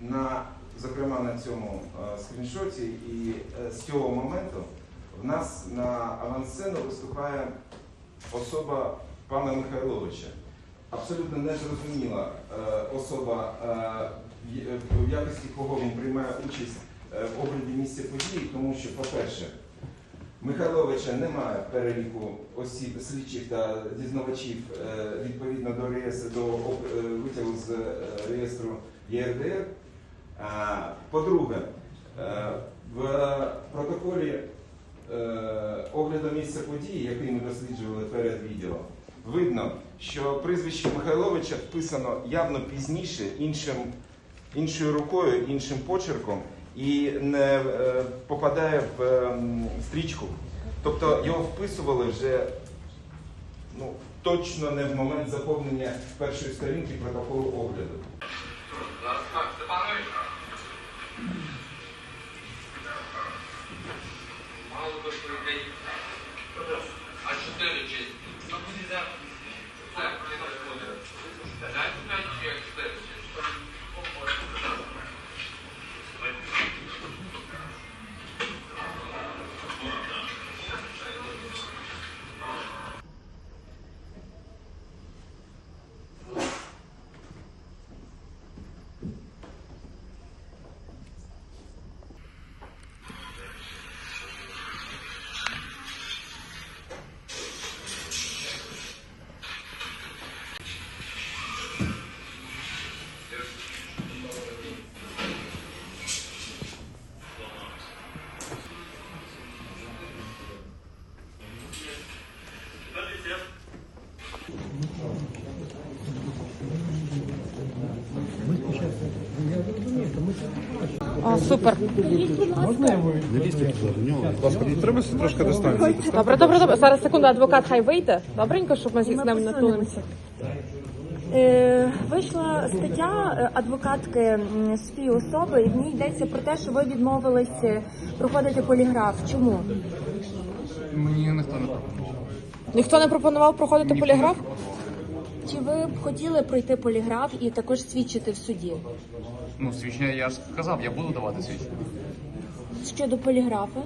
На, зокрема, на цьому е, скріншоті, і е, з цього моменту в нас на авансцену виступає особа пана Михайловича. Абсолютно незрозуміла е, особа, е, в якості кого він приймає участь е, в огляді місця події, тому що, по-перше, Михайловича немає переліку осіб, слідчих та дізнавачів е, відповідно до реєстру до е, витягу з е, реєстру ЄРДР. По-друге, е, в протоколі е, огляду місця події, який ми досліджували перед відео, видно, що прізвище Михайловича вписано явно пізніше, іншим, іншою рукою, іншим почерком і не е, попадає в ем, стрічку. Тобто його вписували вже ну, точно не в момент заповнення першої сторінки протоколу огляду. О, супер. Не лізьте туди до нього. Будь ласка, треба трошки дистанції. Добре, добре, добре. Зараз секунду, адвокат хай вийде. Добренько, щоб ми з ним не тулимося. Е, Вийшла стаття е, адвокатки м, Софії особи, і в ній йдеться про те, що ви відмовились е, проходити поліграф. Чому? Мені ніхто не пропонував. Ніхто не пропонував проходити поліграф? Чи ви б хотіли пройти поліграф і також свідчити в суді? Ну, свідчення я ж сказав, я буду давати свідчення. Щодо поліграфа,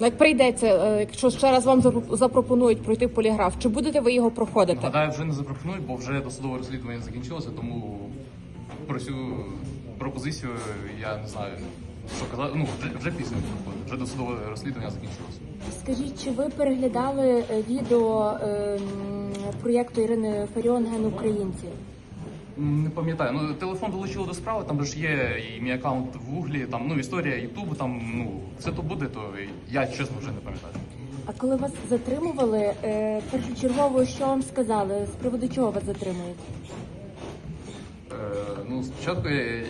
Ну, Як прийдеться, е, якщо ще раз вам запро- запропонують пройти поліграф, чи будете ви його проходити? Гадаю, вже не запропонують, бо вже досудове розслідування закінчилося, тому про цю пропозицію я не знаю, що казати. Ну, вже, вже пізно. Вже досудове розслідування закінчилося. скажіть, чи ви переглядали е, відео е, проєкту Ірини Фаріон Ген Українці? Не пам'ятаю. Ну, телефон долучили до справи, там же ж є і мій аккаунт в Гуглі, там ну історія Ютубу, там ну все то буде, то я чесно вже не пам'ятаю. А коли вас затримували, е, першочергово що вам сказали? З приводу чого вас затримують? Е, ну, спочатку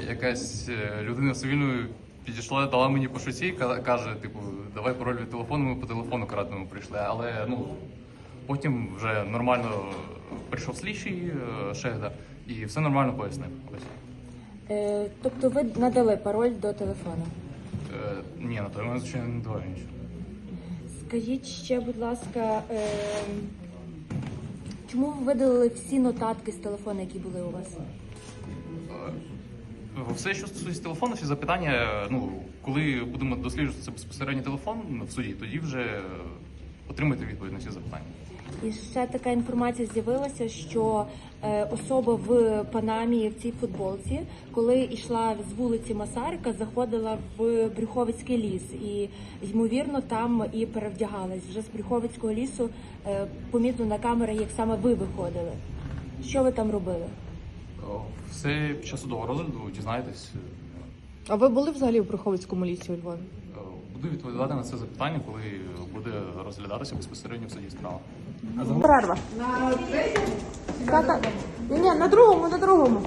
якась е, людина цивільною підійшла, дала мені по шуці, ка- каже, типу, давай пароль від телефону, ми по телефону краденому прийшли. Але ну потім вже нормально прийшов слідчий Шегда і все нормально пояснив. Ось. Е, тобто ви надали пароль до телефону. Е, ні, на той момент звичайно не давав нічого. Скажіть ще, будь ласка, е, чому ви видалили всі нотатки з телефону, які були у вас? Все, що стосується телефону, всі запитання, ну, коли будемо досліджувати це безпосередньо телефон в суді, тоді вже отримайте відповідь на всі запитання. І ще така інформація з'явилася, що е, особа в Панамі в цій футболці, коли йшла з вулиці Масарика, заходила в Брюховицький ліс, і ймовірно там і перевдягалась. Вже з Брюховицького лісу е, помітно на камері, як саме ви виходили. Що ви там робили? Все під час судового розгляду дізнаєтесь. А ви були взагалі в Проховицькому лісі у Львові? Е, Буду відповідати на це запитання, коли буде розглядатися безпосередньо в суді справа. Перерва. На третьому? Ні, ні, на другому, на другому.